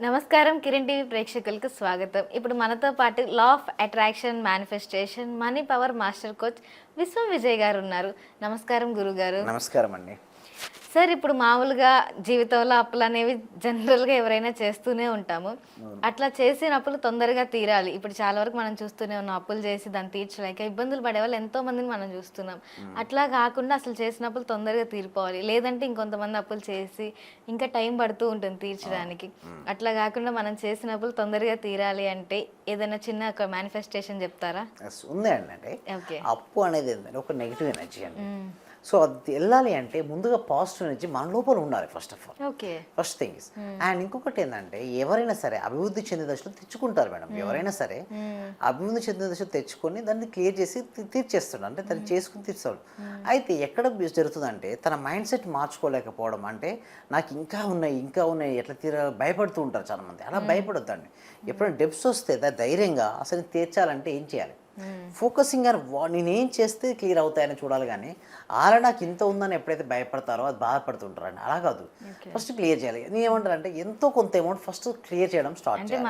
నమస్కారం కిరణ్ టీవీ ప్రేక్షకులకు స్వాగతం. ఇప్పుడు మనతో పాటు law of attraction manifestation money power master coach Vishwam Vijay గారు ఉన్నారు. నమస్కారం గురుగారు. నమస్కారం అండి. సార్ ఇప్పుడు మామూలుగా జీవితంలో అప్పులు అనేవి జనరల్గా ఎవరైనా చేస్తూనే ఉంటాము. అట్లా చేసిన అప్పులు తొందరగా తీరాలి. ఇప్పుడు చాలా వరకు మనం చూస్తూనే ఉన్నాం అప్పులు చేసి దాన్ని తీర్చలేక ఇబ్బందులు పడే వాళ్ళు ఎంతో మందిని మనం చూస్తున్నాం. అట్లా కాకుండా అసలు చేసిన అప్పులు తొందరగా తీరిపోవాలి. లేదంటే ఇంకొంతమంది అప్పులు చేసి ఇంకా టైం పడుతూ ఉంటుంది తీర్చడానికి. అట్లా కాకుండా మనం చేసిన అప్పులు తొందరగా తీరాలి అంటే ఏదైనా చిన్న ఒక మేనిఫెస్టేషన్ చెప్తారా? ఎస్, ఉంది అండి అంటే ఓకే అప్పు అనేది ఒక నెగిటివ్ ఎనర్జీ అండి. సో అది వెళ్ళాలి అంటే ముందుగా పాజిటివ్ ఎనర్జీ మన లోపల ఉండాలి first of all okay. First thing is and ఇంకొకటి ఏంటంటే ఎవరైనా సరే అభివృద్ధి చెందే దశలో తెచ్చుకుంటారు మేడం. ఎవరైనా సరే అభివృద్ధి చెందే దశలో తెచ్చుకొని దాన్ని క్లియర్ చేసి తీర్చేస్తాడు. అంటే తను చేసుకుని తీర్చాడు అయితే ఎక్కడ జరుగుతుందంటే తన మైండ్ సెట్ మార్చుకోలేకపోవడం అంటే నాకు ఇంకా ఉన్నాయి ఇంకా ఉన్నాయి ఎట్లా తీర భయపడుతూ ఉంటారు చాలా మంది అలా భయపడొద్దండి. ఎప్పుడైనా డెప్స్ వస్తే ధైర్యంగా అసలు తీర్చాలంటే ఏం చేయాలి? ఫోకసింగ్ అని నేనేం చేస్తే క్లియర్ అవుతాయని చూడాలి కానీ ఆలా నాకు ఇంత ఉందని ఎప్పుడైతే భయపడతారో అది బాధపడుతుంటారండి. అలా కాదు. ఫస్ట్ క్లియర్ చేయాలి. నేను ఏమంటారంటే ఎంతో కొంత అమౌంట్ ఫస్ట్ క్లియర్ చేయడం స్టార్ట్ చేయాలి.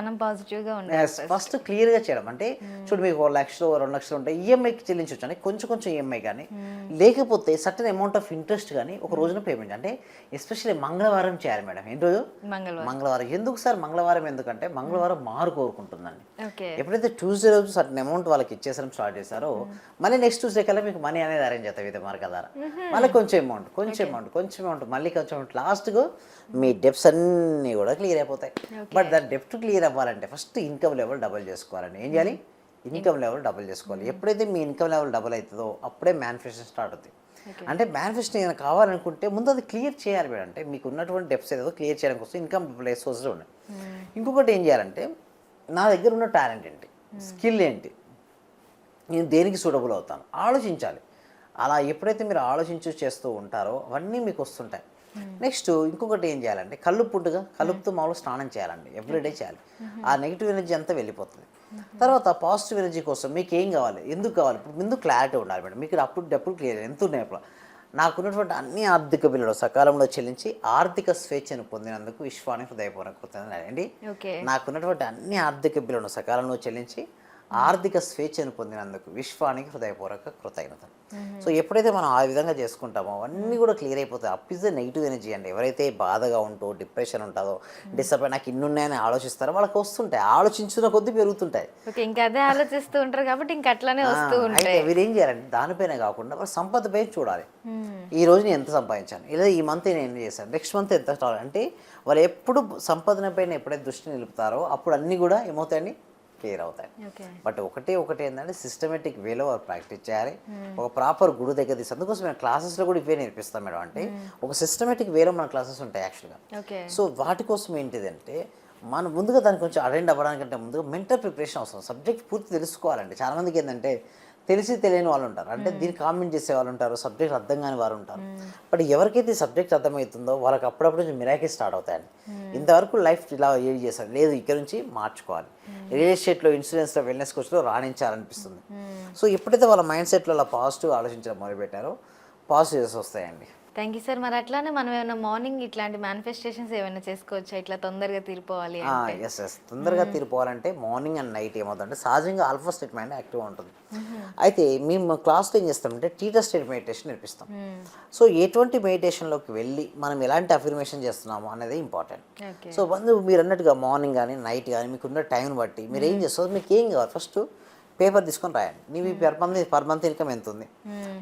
ఫస్ట్ క్లియర్గా చేయడం. అంటే చూడు మీకు ఒక లక్షలు రెండు లక్షలు ఉంటాయి ఈఎంఐకి చెల్లించవచ్చు అంటే కొంచెం కొంచెం ఈఎంఐ కానీ లేకపోతే సర్టన్ అమౌంట్ ఆఫ్ ఇంట్రెస్ట్ కానీ ఒక రోజున పేమెంట్ అంటే ఎస్పెషల్లీ మంగళవారం చేయాలి మేడం. ఏం రోజు? మంగళవారం. ఎందుకు సార్? మంగళవారం ఎందుకంటే మంగళవారం మారు కోరుకుంటుందండి. ఎప్పుడైతే ట్యూస్డే రోజు సర్టన్ అమౌంట్ వాళ్ళకి ఇచ్చేసడం స్టార్ట్ చేశారో మళ్ళీ నెక్స్ట్ ట్యూస్డే కల్లా మీకు మనీ అనేది అరేంజ్ అవుతాయి విధ మార్గ ద్వారా మళ్ళీ కొంచెం అమౌంట్ కొంచెం అమౌంట్ కొంచెం అమౌంట్ మళ్ళీ కొంచెం అమౌంట్ లాస్ట్కు మీ డెప్స్ అన్నీ కూడా క్లియర్ అయిపోతాయి. బట్ దాని డెప్ట్ క్లియర్ అవ్వాలంటే ఫస్ట్ ఇన్కమ్ లెవెల్ డబుల్ చేసుకోవాలండి. ఏం చేయాలి? ఇన్కమ్ లెవెల్ డబుల్ చేసుకోవాలి. ఎప్పుడైతే మీ ఇన్కమ్ లెవెల్ డబుల్ అవుతుందో అప్పుడే మేనిఫెస్టేషన్ స్టార్ట్ అవుతుంది అంటే మేనిఫెస్టేషన్ ఏమైనా కావాలనుకుంటే ముందు అది క్లియర్ చేయాలి మేడం అంటే మీకు ఉన్నటువంటి డెప్స్ ఏదో క్లియర్ చేయడానికి కోసం ఇన్కమ్ ప్లేస్ సోర్సెస్ ఉన్నాయి ఇంకొకటి ఏం చేయాలంటే నా దగ్గర ఉన్న టాలెంట్ ఏంటి? స్కిల్ ఏంటి? నేను దేనికి సూటబుల్ అవుతాను? ఆలోచించాలి. అలా ఎప్పుడైతే మీరు ఆలోచించు చేస్తూ ఉంటారో అవన్నీ మీకు వస్తుంటాయి. నెక్స్ట్ ఇంకొకటి ఏం చేయాలంటే కల్లుప్పుట్టుగా కలుపుతూ మామూలు స్నానం చేయాలండి. ఎవ్రీడే చేయాలి. ఆ నెగిటివ్ ఎనర్జీ అంతా వెళ్ళిపోతుంది. తర్వాత పాజిటివ్ ఎనర్జీ కోసం మీకు ఏం కావాలి? ఎందుకు కావాలి? ఇప్పుడు ముందు క్లారిటీ ఉండాలి మేడం. మీకు అప్పుడు డబ్బులు క్లియర్ ఎంత ఉన్నాయి నాకున్నటువంటి అన్ని ఆర్థిక బిల్లులు సకాలంలో చెల్లించి ఆర్థిక స్వేచ్ఛను పొందినందుకు విశ్వానికి హృదయపూర్వక కృతజ్ఞతలు అండి. ఓకే. నాకున్నటువంటి అన్ని ఆర్థిక బిల్లులను సకాలంలో చెల్లించి ఆర్థిక స్వేచ్ఛను పొందినందుకు విశ్వానికి హృదయపూర్వక కృతజ్ఞతలు. సో ఎప్పుడైతే మనం ఆ విధంగా చేసుకుంటామో అవన్నీ కూడా క్లియర్ అయిపోతాయి. Up is the negative energy అండి. ఎవరైతే బాధగా ఉంటూ డిప్రెషన్ ఉంటుందో డిసప్పాయింట్ నాకు ఇన్ని ఉన్నాయని ఆలోచిస్తారో వాళ్ళకి వస్తుంటాయి. ఆలోచించిన కొద్దీ పెరుగుతుంటాయి. ఇంకా అదే ఆలోచిస్తూ ఉంటారు కాబట్టి ఇంకా అట్లానే వస్తూ ఉంటాయి. వీరు ఏం చేయాలంటే దానిపైన కాకుండా వాళ్ళ సంపద పైన చూడాలి. ఈ రోజు నేను ఎంత సంపాదించాను లేదా ఈ మంత్ నేను ఏం చేశాను? నెక్స్ట్ మంత్ ఎంత అంటే వాళ్ళు ఎప్పుడు సంపాదన పైన ఎప్పుడైతే దృష్టి నిలుపుతారో అప్పుడు అన్నీ కూడా ఏమవుతాయండి? క్లియర్ అవుతాయి. బట్ ఒకటే ఒకటి ఏంటంటే సిస్టమేటిక్ వేలో వారు ప్రాక్టీస్ చేయాలి. ఒక ప్రాపర్ గుడి దగ్గర తీసి అందుకోసం మేము క్లాసెస్లో కూడా ఇవే నేర్పిస్తాం మేడం అంటే ఒక సిస్టమేటిక్ వేలో మన క్లాసెస్ ఉంటాయి యాక్చువల్గా సో వాటి కోసం ఏంటిదంటే మనం ముందుగా దానికి కొంచెం అటెండ్ అవ్వడానికంటే ముందుగా మెంటల్ ప్రిపరేషన్ అవసరం. సబ్జెక్ట్ పూర్తి తెలుసుకోవాలండి. చాలా మందికి ఏంటంటే తెలిసి తెలియని వాళ్ళు ఉంటారు అంటే దీన్ని కామెంట్ చేసే వాళ్ళు ఉంటారు సబ్జెక్ట్ అర్థం కాని వారు ఉంటారు బట్ ఎవరికైతే సబ్జెక్ట్ అర్థమవుతుందో వాళ్ళకి అప్పుడప్పుడు మిరాకే స్టార్ట్ అవుతాయండి. ఇంతవరకు లైఫ్ ఇలా ఏది చేస్తారు లేదు ఇక్కడ నుంచి మార్చుకోవాలి. రియల్ ఎస్టేట్లో ఇన్సూరెన్స్లో వెల్నెస్ కోచ్లో రాణించాలనిపిస్తుంది. సో ఎప్పుడైతే వాళ్ళ మైండ్ సెట్లో అలా పాజిటివ్ ఆలోచించడం మొదలుపెట్టారో. పాజిటివ్స్ వస్తాయండి. థ్యాంక్ యూ సార్ మరి అట్లానే మనం ఏమైనా మార్నింగ్ ఇట్లాంటి మేనిఫెస్టేషన్స్ ఏమైనా చేసుకోవచ్చా? ఇట్లా తొందరగా తీరిపోవాలి ఎస్ ఎస్ తొందరగా తీరిపోవాలంటే మార్నింగ్ అండ్ నైట్ ఏమవుతుందంటే సహజంగా ఆల్ఫా స్టేట్ మైండ్ యాక్టివ్ ఉంటుంది. అయితే మేము క్లాస్లో ఏం చేస్తామంటే టీటర్ స్టేట్ మెడిటేషన్ నేర్పిస్తాం. సో ఎటువంటి మెడిటేషన్లోకి వెళ్ళి మనం ఎలాంటి అఫర్మేషన్ చేస్తున్నాము అనేది ఇంపార్టెంట్ సో మీరు అన్నట్టుగా మార్నింగ్ కానీ నైట్ కానీ మీకున్న టైం బట్టి మీరు ఏం చేస్తారు? మీకు ఏం కావాలి? ఫస్ట్ పేపర్ తీసుకొని రాయండి. నీవి per month per month income ఎంత ఉంది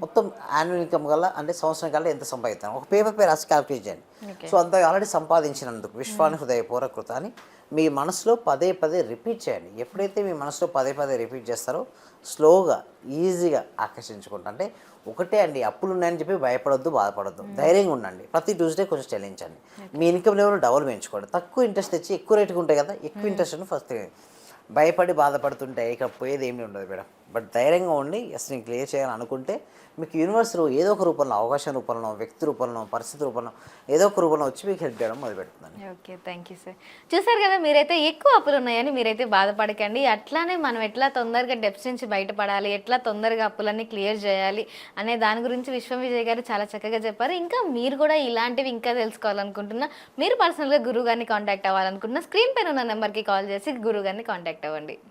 మొత్తం యాన్యువల్ ఇన్కమ్ కల్లా అంటే సంవత్సరం కల్లా ఎంత సంపాదిస్తాను ఒక పేపర్ పై రాసి క్యాల్కులేట్ చేయండి. సో అంత ఆల్రెడీ సంపాదించినందుకు విశ్వాన్ని హృదయపూర్వకృత అని మీ మనసులో పదే పదే రిపీట్ చేయండి. ఎప్పుడైతే మీ మనసులో పదే పదే రిపీట్ చేస్తారో స్లోగా ఈజీగా ఆకర్షించుకుంటా. అంటే ఒకటే అండి అప్పులు ఉన్నాయని చెప్పి భయపడొద్దు బాధపడొద్దు. ధైర్యంగా ఉండండి. ప్రతి ట్యూస్డే కొంచెం చెల్లించండి మీ ఇన్కమ్ లెవెల్ డబుల్ పెంచుకోండి. తక్కువ ఇంట్రెస్ట్ తెచ్చి ఎక్కువ రేటుగా ఉంటాయి కదా ఎక్కువ ఇంట్రెస్ట్ ఫస్ట్ భయపడి బాధపడుతుంటే ఇక పోయేది ఏమి ఉండదు మేడం. బట్ ధైర్యంగా ఉండి ఎస్ నేను క్లియర్ చేయాలని అనుకుంటే మీకు యూనివర్స్లో ఏదో ఒక రూపంలో అవకాశం రూపంలో వ్యక్తి రూపంలో పరిస్థితి రూపంలో ఏదో ఒక రూపంలో వచ్చి మీకు హెల్ప్ చేయడం మొదలు పెడుతుందండి ఓకే థ్యాంక్ యూ సార్ చూసారు కదా మీరైతే ఎక్కువ అప్పులు ఉన్నాయని మీరైతే బాధపడకండి. అట్లానే మనం ఎట్లా తొందరగా డెప్స్ నుంచి బయటపడాలి ఎట్లా తొందరగా అప్పులన్నీ క్లియర్ చేయాలి అనే దాని గురించి విశ్వం విజయ్ గారు చాలా చక్కగా చెప్పారు. ఇంకా మీరు కూడా ఇలాంటివి ఇంకా తెలుసుకోవాలనుకుంటున్నా మీరు పర్సనల్గా గురువు గారిని కాంటాక్ట్ అవ్వాలనుకుంటున్నా స్క్రీన్ పైన ఉన్న నెంబర్కి కాల్ చేసి గురువు గారిని కాంటాక్ట్ అవ్వండి.